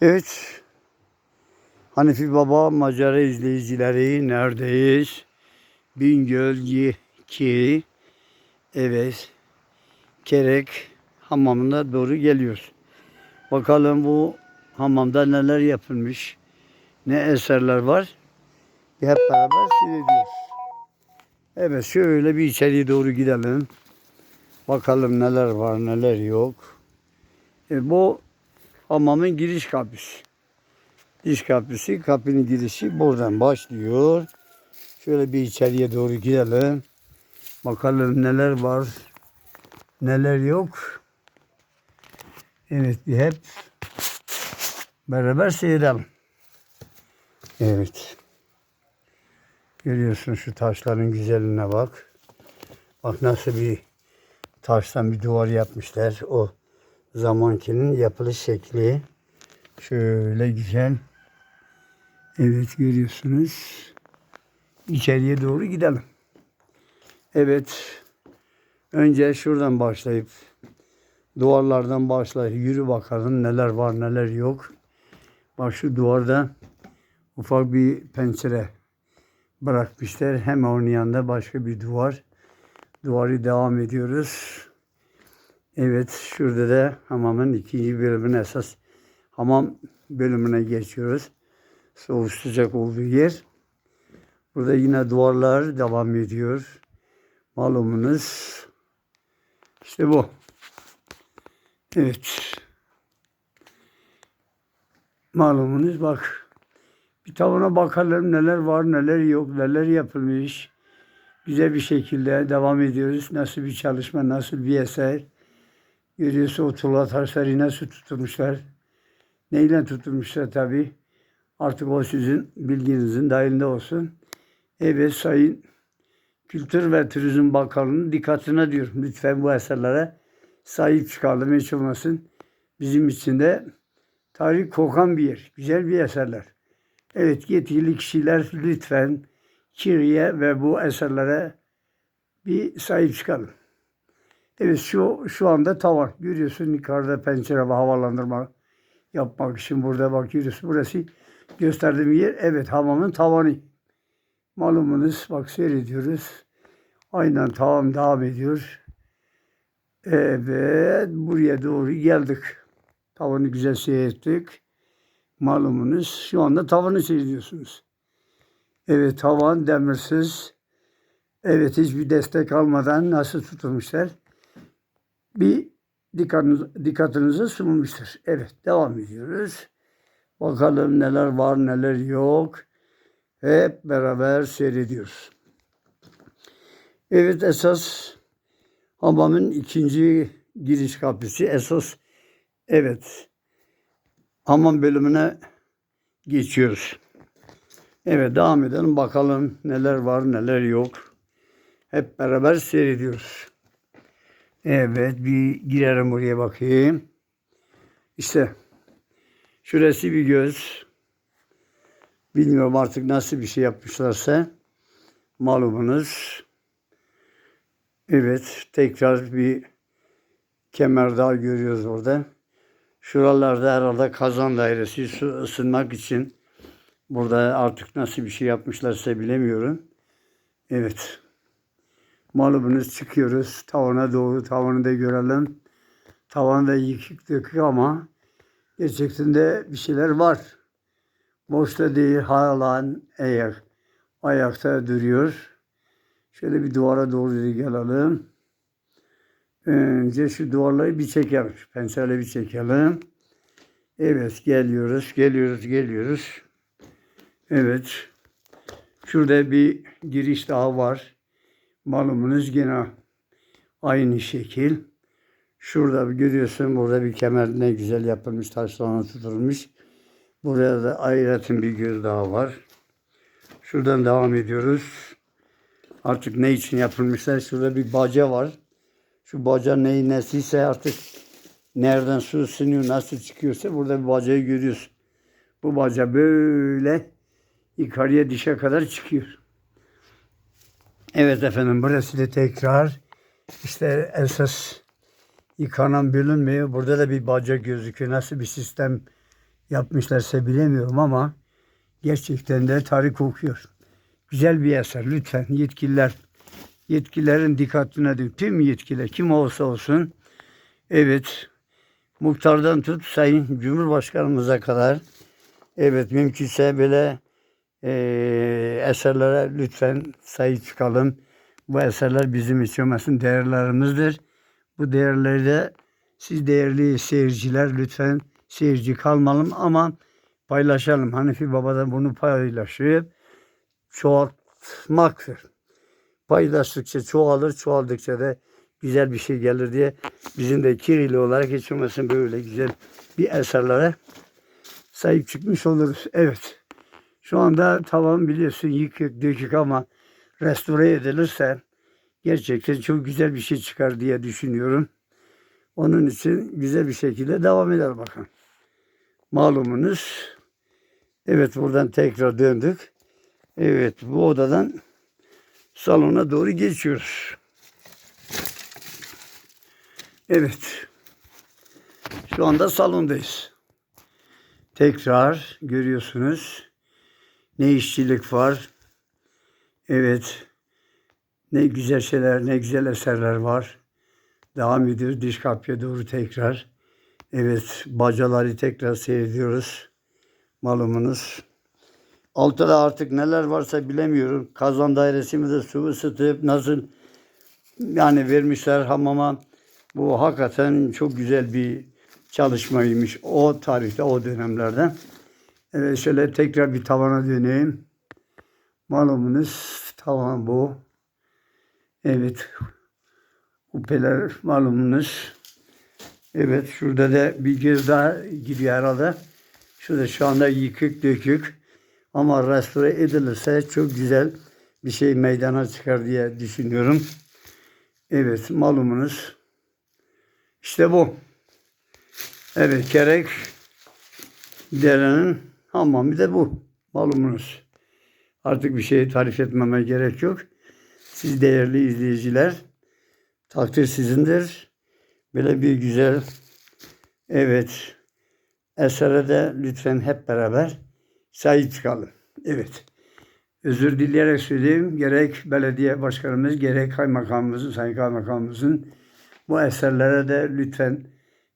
Evet. Hanifi Baba Macera izleyicileri neredeyiz? Bingöl 2 Evet. Kerek hamamına doğru geliyoruz. Bakalım bu hamamda neler yapılmış. Ne eserler var. Hep beraber seyrediyoruz. Evet şöyle bir içeriye doğru gidelim. Bakalım neler var neler yok. E, bu hamamın giriş kapısı. Giriş kapısı, kapının girişi buradan başlıyor. Şöyle bir içeriye doğru gidelim. Bakalım neler var, neler yok. Evet bir hep beraber seyredelim. Evet. Görüyorsun şu taşların güzelliğine bak. Bak nasıl bir taştan bir duvar yapmışlar. O zamankinin yapılış şekli. Şöyle güzel. Evet görüyorsunuz. İçeriye doğru gidelim. Evet. Önce şuradan başlayıp duvarlardan başlayıp yürü bakalım neler var neler yok. Bak şu duvarda ufak bir pencere bırakmışlar. Hemen onun yanında başka bir duvar. Duvarı devam ediyoruz. Evet şurada da hamamın ikinci bölümüne esas hamam bölümüne geçiyoruz. Soğuk sıcak olduğu yer. Burada yine duvarlar devam ediyor. Malumunuz işte bu. Evet. Malumunuz bak. Bir tavana bakalım neler var neler yok neler yapılmış. Güzel bir şekilde devam ediyoruz. Nasıl bir çalışma nasıl bir eser. Görüyorsun o tuğla taşları nasıl tutulmuşlar. Neyle tutulmuşlar tabi. Artık o sizin bilginizin dahilinde olsun. Evet Sayın Kültür ve Turizm Bakanlığı'nın dikkatine diyorum. Lütfen bu eserlere sahip çıkalım. Hiç olmasın. Bizim için de tarih kokan bir yer. Güzel bir eserler. Evet yetkili kişiler lütfen Kiriye ve bu eserlere bir sahip çıkalım. Evet şu şu anda tavan. Görüyorsun yukarıda pencere ve havalandırma yapmak için burada bak görüyorsun. Burası gösterdiğim yer. Evet hamamın tavanı. Malumunuz bak seyrediyoruz. Aynen tavan devam ediyor. Evet buraya doğru geldik. Tavanı güzel seyrettik. Malumunuz şu anda tavanı seyrediyorsunuz. Evet tavan demirsiz. Evet hiçbir destek almadan nasıl tutulmuşlar. Bir dikkatiniz, dikkatinize sunulmuştur. Evet devam ediyoruz. Bakalım neler var neler yok. Hep beraber seyrediyoruz. Evet esas hamamın ikinci giriş kapısı esas evet hamam bölümüne geçiyoruz. Evet devam edelim bakalım neler var neler yok. Hep beraber seyrediyoruz. Evet bir girerim buraya bakayım. İşte şurası bir göz. Bilmiyorum artık nasıl bir şey yapmışlarsa. Malumunuz. Evet tekrar bir kemer daha görüyoruz orada. Şuralarda herhalde kazan dairesi su ısınmak için burada artık nasıl bir şey yapmışlarsa bilemiyorum. Evet. Malumunuz çıkıyoruz tavana doğru tavanı da görelim. Tavan da yıkık dökük ama gerçekten de bir şeyler var. Boşta değil halen ayak, ayakta duruyor. Şöyle bir duvara doğru gelelim. Önce şu duvarları bir çekelim. Şu pensereyle bir çekelim. Evet geliyoruz, geliyoruz, geliyoruz. Evet. Şurada bir giriş daha var. Malumunuz gene aynı şekil. Şurada görüyorsun burada bir kemer ne güzel yapılmış taşlarına tutulmuş. Buraya da ayrıca bir göz daha var. Şuradan devam ediyoruz. Artık ne için yapılmışlar? Şurada bir baca var. Şu baca neyin nesiyse artık nereden su ısınıyor, nasıl çıkıyorsa burada bir bacayı görüyorsun. Bu baca böyle yukarıya dişe kadar çıkıyor. Evet efendim burası da tekrar işte esas yıkanan bölünmüyor. Burada da bir baca gözüküyor. Nasıl bir sistem yapmışlarsa bilemiyorum ama gerçekten de tarih kokuyor. Güzel bir eser. Lütfen yetkililer, yetkililerin dikkatine de tüm yetkililer kim olsa olsun evet muhtardan tut sayın cumhurbaşkanımıza kadar evet mümkünse böyle eee, eserlere lütfen sahip çıkalım. Bu eserler bizim için olmasın değerlerimizdir. Bu değerleri de siz değerli seyirciler lütfen seyirci kalmalım ama paylaşalım. Hanifi Baba da bunu paylaşıp çoğaltmaktır. Paylaştıkça çoğalır, çoğaldıkça da güzel bir şey gelir diye bizim de Kirili olarak hiç olmasın böyle güzel bir eserlere sahip çıkmış oluruz. Evet. Şu anda tavan biliyorsun yıkık dökük ama restore edilirse gerçekten çok güzel bir şey çıkar diye düşünüyorum. Onun için güzel bir şekilde devam eder bakın. Malumunuz. Evet buradan tekrar döndük. Evet bu odadan salona doğru geçiyoruz. Evet. Şu anda salondayız. Tekrar görüyorsunuz. Ne işçilik var. Evet. Ne güzel şeyler, ne güzel eserler var. Devam ediyoruz dış kapıya doğru tekrar. Evet, bacaları tekrar seyrediyoruz. Malumunuz. Altta da artık neler varsa bilemiyorum. Kazan dairesi mi de su ısıtıp nasıl yani vermişler hamama. Bu hakikaten çok güzel bir çalışmaymış o tarihte, o dönemlerde. Evet, şöyle tekrar bir tavana döneyim. Malumunuz tavan bu. Evet. Kupeler malumunuz. Evet şurada da bir göz daha gidiyor herhalde. Şurada şu anda yıkık dökük. Ama restore edilirse çok güzel bir şey meydana çıkar diye düşünüyorum. Evet malumunuz. İşte bu. Evet gerek derenin hamamı da bu. Malumunuz. Artık bir şey tarif etmeme gerek yok. Siz değerli izleyiciler takdir sizindir. Böyle bir güzel evet esere de lütfen hep beraber sahip çıkalım. Evet. Özür dileyerek söyleyeyim. Gerek belediye başkanımız, gerek kaymakamımızın, sayın kaymakamımızın bu eserlere de lütfen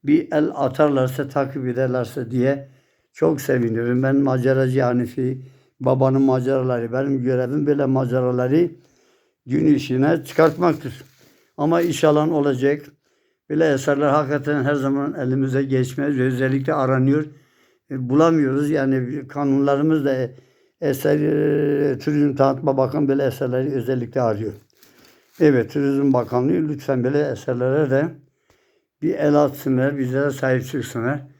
bir el atarlarsa, takip ederlerse diye çok seviniyorum. Ben maceracı Hanifi, babanın maceraları, benim görevim böyle maceraları gün işine çıkartmaktır. Ama inşallah olacak. Böyle eserler hakikaten her zaman elimize geçmez. Özellikle aranıyor. E, bulamıyoruz. Yani kanunlarımız da eser e, Turizm Tanıtma Bakanı böyle eserleri özellikle arıyor. Evet Turizm Bakanlığı lütfen böyle eserlere de bir el atsınlar, bize de sahip çıksınlar.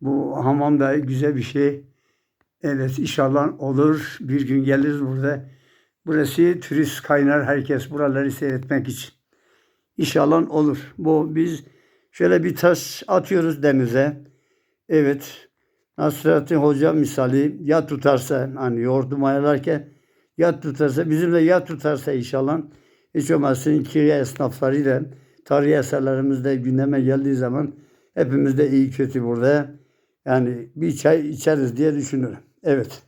Bu hamam da güzel bir şey. Evet inşallah olur. Bir gün geliriz burada. Burası turist kaynar herkes buraları seyretmek için. İnşallah olur. Bu biz şöyle bir taş atıyoruz denize. Evet. Nasrettin Hoca misali ya tutarsa hani yoğurdu mayalarken ya tutarsa bizim de ya tutarsa inşallah hiç olmazsa kiriye esnaflarıyla tarihi eserlerimiz de gündeme geldiği zaman hepimiz de iyi kötü burada yani bir çay içeriz diye düşünüyorum. Evet.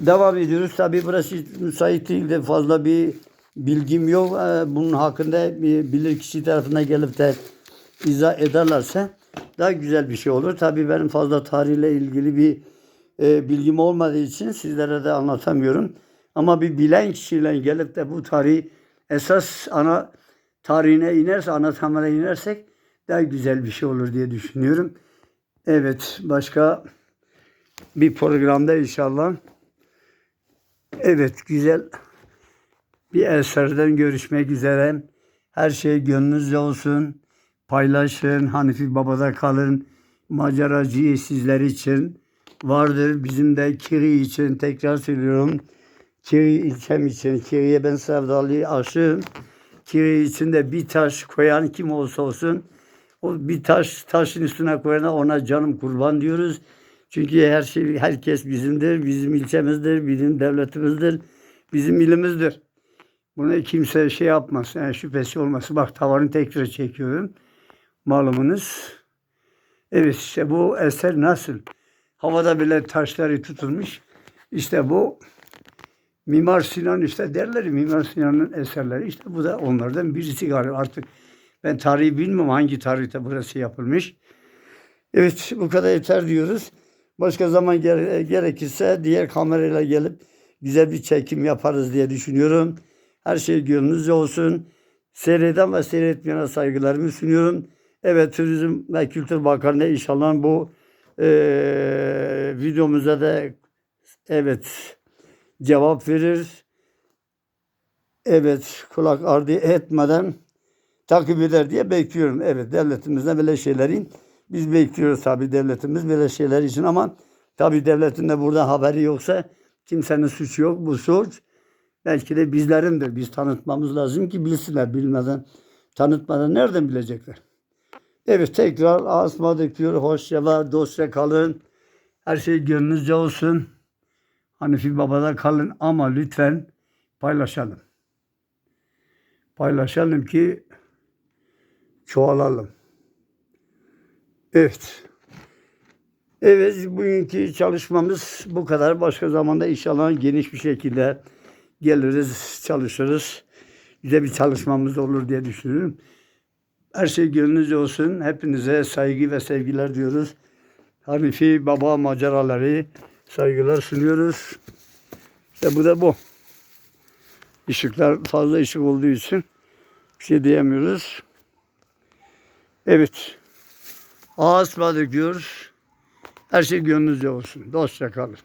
Devam ediyoruz. Tabi burası müsait değil de fazla bir bilgim yok. Ee, Bunun hakkında bilir kişi tarafından gelip de izah ederlerse daha güzel bir şey olur. Tabi benim fazla tarihle ilgili bir e, bilgim olmadığı için sizlere de anlatamıyorum. Ama bir bilen kişiyle gelip de bu tarihi esas ana tarihine inerse, anlatamına inersek daha güzel bir şey olur diye düşünüyorum. Evet, başka bir programda inşallah Evet, güzel bir eserden görüşmek üzere. Her şey gönlünüzce olsun. Paylaşın, Hanifi Baba'da kalın. Maceracı sizler için vardır. Bizim de Kiri için tekrar söylüyorum. Kiri ilçem için, Kiri'ye ben sevdalı aşığım. Kiri için de bir taş koyan kim olsa olsun o bir taş taşın üstüne koyana ona canım kurban diyoruz. Çünkü her şey herkes bizimdir, bizim ilçemizdir, bizim devletimizdir, bizim ilimizdir. Buna kimse şey yapmaz, yani şüphesi olması. Bak tavanı tekrar çekiyorum. Malumunuz. Evet işte bu eser nasıl? Havada bile taşları tutulmuş. İşte bu Mimar Sinan işte derler Mimar Sinan'ın eserleri. İşte bu da onlardan birisi galiba artık. Ben tarihi bilmiyorum hangi tarihte burası yapılmış. Evet bu kadar yeter diyoruz. Başka zaman gere- gerekirse diğer kamerayla gelip güzel bir çekim yaparız diye düşünüyorum. Her şey gönlünüzce olsun. Seyreden ve seyretmeyene saygılarımı sunuyorum. Evet Turizm ve Kültür Bakanı inşallah bu eee videomuza da evet cevap verir. Evet kulak ardı etmeden takip eder diye bekliyorum. Evet devletimizde böyle şeylerin biz bekliyoruz tabii devletimiz böyle şeyler için ama tabii devletin de burada haberi yoksa kimsenin suçu yok. Bu suç belki de bizlerindir. Biz tanıtmamız lazım ki bilsinler. Bilmeden, tanıtmadan nereden bilecekler? Evet tekrar asmadık diyor. Hoşça ve dostça kalın. Her şey gönlünüzce olsun. Hanifi Baba'da kalın ama lütfen paylaşalım. Paylaşalım ki çoğalalım. Evet. Evet, bugünkü çalışmamız bu kadar. Başka zamanda inşallah geniş bir şekilde geliriz, çalışırız. Güzel bir çalışmamız olur diye düşünüyorum. Her şey gönlünüzce olsun. Hepinize saygı ve sevgiler diyoruz. Hanifi Baba maceraları saygılar sunuyoruz. İşte bu da bu. Işıklar fazla ışık olduğu için bir şey diyemiyoruz. Evet. Ağız diyoruz. Her şey gönlünüzce olsun. Dostça kalın.